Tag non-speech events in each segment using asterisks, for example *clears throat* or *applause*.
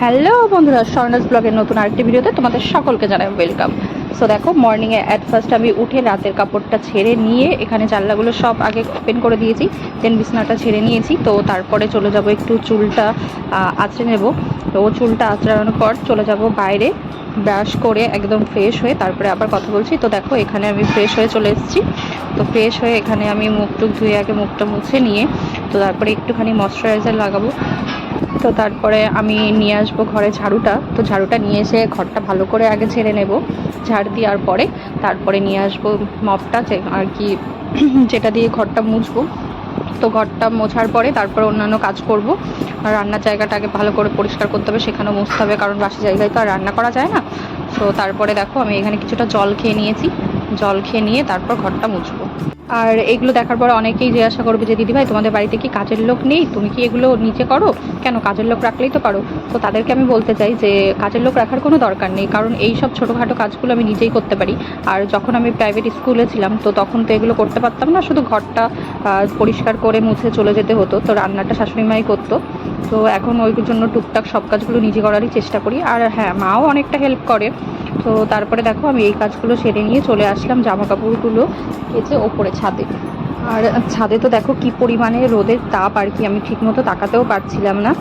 Hello বন্ধুরা স্বর্ণাস ব্লগের নতুন আরেকটি ভিডিওতে তোমাদের সকলকে জানাই ওয়েলকাম সো দেখো মর্নিংয়ে অ্যাট ফার্স্ট আমি উঠে রাতের কাপড়টা ছেড়ে নিয়ে এখানে জানলাগুলো সব আগে ওপেন করে দিয়েছি দেন বিছনাটা ছেড়ে নিয়েছি। তো তারপরে চলে যাব একটু চুলটা আঁচড়ে নেব। তো চুলটা আঁচড়ানোর পর চলে যাব বাইরে ব্রাশ করে একদম ফ্রেশ হয়ে তারপরে আবার কথা বলছি। তো দেখো, এখানে আমি ফ্রেশ হয়ে চলে এসেছি। তো ফ্রেশ হয়ে এখানে আমি মুখ টুক ধুয়ে আগে মুখটা মুছে নিয়ে, তো তারপরে একটুখানি ময়শ্চারাইজার লাগাবো। তো তারপরে আমি নিয়ে আসব ঘরে ঝাড়ুটা। তো ঝাড়ুটা নিয়ে এসে ঘরটা ভালো করে আগে ঝেড়ে নেব। ঝাড় দেওয়ার পরে তারপরে নিয়ে আসব মপটা আর কি *clears throat* যেটা দিয়ে ঘরটা মুছবো। তো ঘরটা মোছার পরে তারপরে অন্যান্য কাজ করব। আর রান্নার জায়গাটা আগে ভালো করে পরিষ্কার করতে হবে, সেখানেও মুছতে হবে, কারণ বাসি জায়গায় তো আর রান্না করা যায় না। তো তারপরে দেখো, আমি এখানে কিছুটা জল খেয়ে নিয়েছি। জল খেয়ে নিয়ে তারপর ঘরটা মুছবো। আর এগুলো দেখার পর অনেকেই জিজ্ঞাসা করবে যে দিদিভাই তোমাদের বাড়িতে কি কাজের লোক নেই? তুমি কি এগুলো নিচে করো? কেন? কাজের লোক রাখলেই তো পারো। তো তাদেরকে আমি বলতে চাই যে, কাজের লোক রাখার কোনো দরকার নেই, কারণ এই সব ছোটোখাটো কাজগুলো আমি নিজেই করতে পারি। আর যখন আমি প্রাইভেট স্কুলে ছিলাম, তো তখন তো এগুলো করতে পারতাম না, শুধু ঘরটা পরিষ্কার করে মুছে চলে যেতে হতো। তো রান্নাটা শাশুড়ি মাই করতো। তো এখন ওই জন্য টুকটাক সব কাজগুলো নিজে করারই চেষ্টা করি। আর হ্যাঁ মাও অনেকটা হেল্প করে। তো তারপরে দেখো আমি এই কাজগুলো সেরে নিয়ে চলে আসলাম জামা কাপড়গুলো কেচে ওপরে ছাদে। আর ছাদে তো দেখো কি পরিমাণে রোদের তাপ আর কি, আমি ঠিকমতো তাকাতেও পারছিলাম না।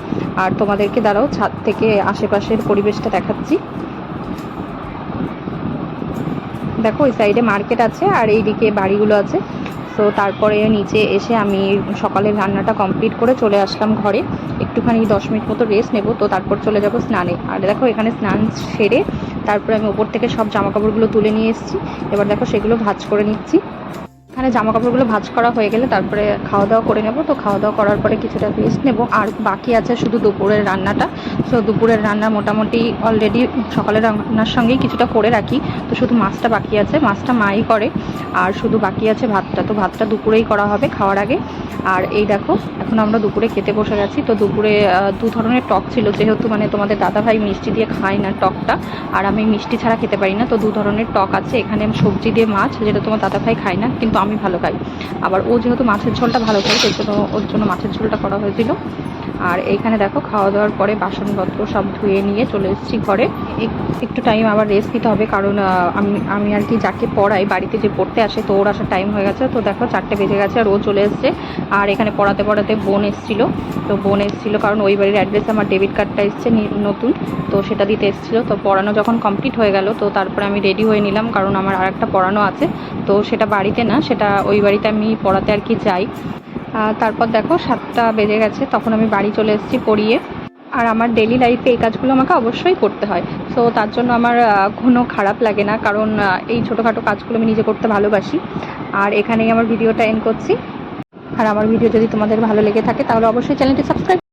আর তোমাদেরকে দাঁড়াও, ছাদ থেকে আশেপাশের পরিবেশটা দেখাচ্ছি। দেখো ওই সাইডে মার্কেট আছে আর এইদিকে বাড়িগুলো আছে। তো তারপরে নিচে এসে আমি সকালের রান্নাটা কমপ্লিট করে চলে আসলাম ঘরে। একটুখানি দশ মিনিট মতো রেস্ট নেব, তো তারপর চলে যাব স্নানে। আর দেখো, এখানে স্নান সেরে তারপরে আমি ওপর থেকে সব জামা কাপড়গুলো তুলে নিয়ে এসেছি। এবার দেখো, সেগুলো ভাজ করে নিচ্ছি। এখানে জামা কাপড়গুলো ভাঁজ করা হয়ে গেলে তারপরে খাওয়া দাওয়া করে নেব। তো খাওয়া দাওয়া করার পরে কিছুটা রেস্ট নেব। আর বাকি আছে শুধু দুপুরের রান্নাটা। তো দুপুরের রান্না মোটামুটি অলরেডি সকালের রান্নার সঙ্গেই কিছুটা করে রাখি। তো শুধু মাছটা বাকি আছে, মাছটা মাই করে। আর শুধু বাকি আছে ভাতটা। তো ভাতটা দুপুরেই করা হবে খাওয়ার আগে। আর এই দেখো, এখন আমরা দুপুরে খেতে বসে গেছি। তো দুপুরে দু ধরনের টক ছিল। যেহেতু মানে তোমাদের দাদাভাই মিষ্টি দিয়ে খায় না টকটা, আর আমি মিষ্টি ছাড়া খেতে পারি না। তো দু ধরনের টক আছে। এখানে সবজি দিয়ে মাছ, যেটা তোমার দাদাভাই খায় না, কিন্তু আমি ভালো খাই। আবার ও যেহেতু মাছের ঝোলটা ভালো খায় সেই জন্য ওর জন্য মাছের ঝোলটা করা হয়েছিল। আর এইখানে দেখো খাওয়া দাওয়ার পরে বাসনপত্র সব ধুয়ে নিয়ে চলে এসেছি ঘরে। এক- একটু টাইম আবার রেস্ট নিতে হবে কারণ আমি আমি আর কি যাকে পড়াই, বাড়িতে যে পড়তে আসে তো ওর আসার টাইম হয়ে গেছে। তো দেখো চারটে বেজে গেছে আর ও চলে এসছে। আর এখানে পড়াতে পড়াতে বোন এসেছিল। তো বোন এসেছিল কারণ ওই বাড়ির অ্যাড্রেসে আমার ডেবিট কার্ডটা এসছে নতুন। তো সেটা দিতে এসেছিল। তো পড়ানো যখন কমপ্লিট হয়ে গেল, তো তারপরে আমি রেডি হয়ে নিলাম কারণ আমার আর একটা পড়ানো আছে। তো সেটা বাড়িতে না, সেটা ওই বাড়িতে আমি পড়াতে আর কি যাই। তারপর দেখো সাতটা বেজে গেছে, তখন আমি বাড়ি চলে এসেছি পড়িয়ে। আর আমার ডেলি লাইফে এই কাজগুলো আমাকে অবশ্যই করতে হয়। সো তার জন্য আমার কোনো খারাপ লাগে না, কারণ এই ছোটোখাটো কাজগুলো আমি নিজে করতে ভালোবাসি। আর এখানেই আমার ভিডিওটা এন্ড করছি। আর আমার ভিডিও যদি তোমাদের ভালো লেগে থাকে, তাহলে অবশ্যই চ্যানেলটি সাবস্ক্রাইব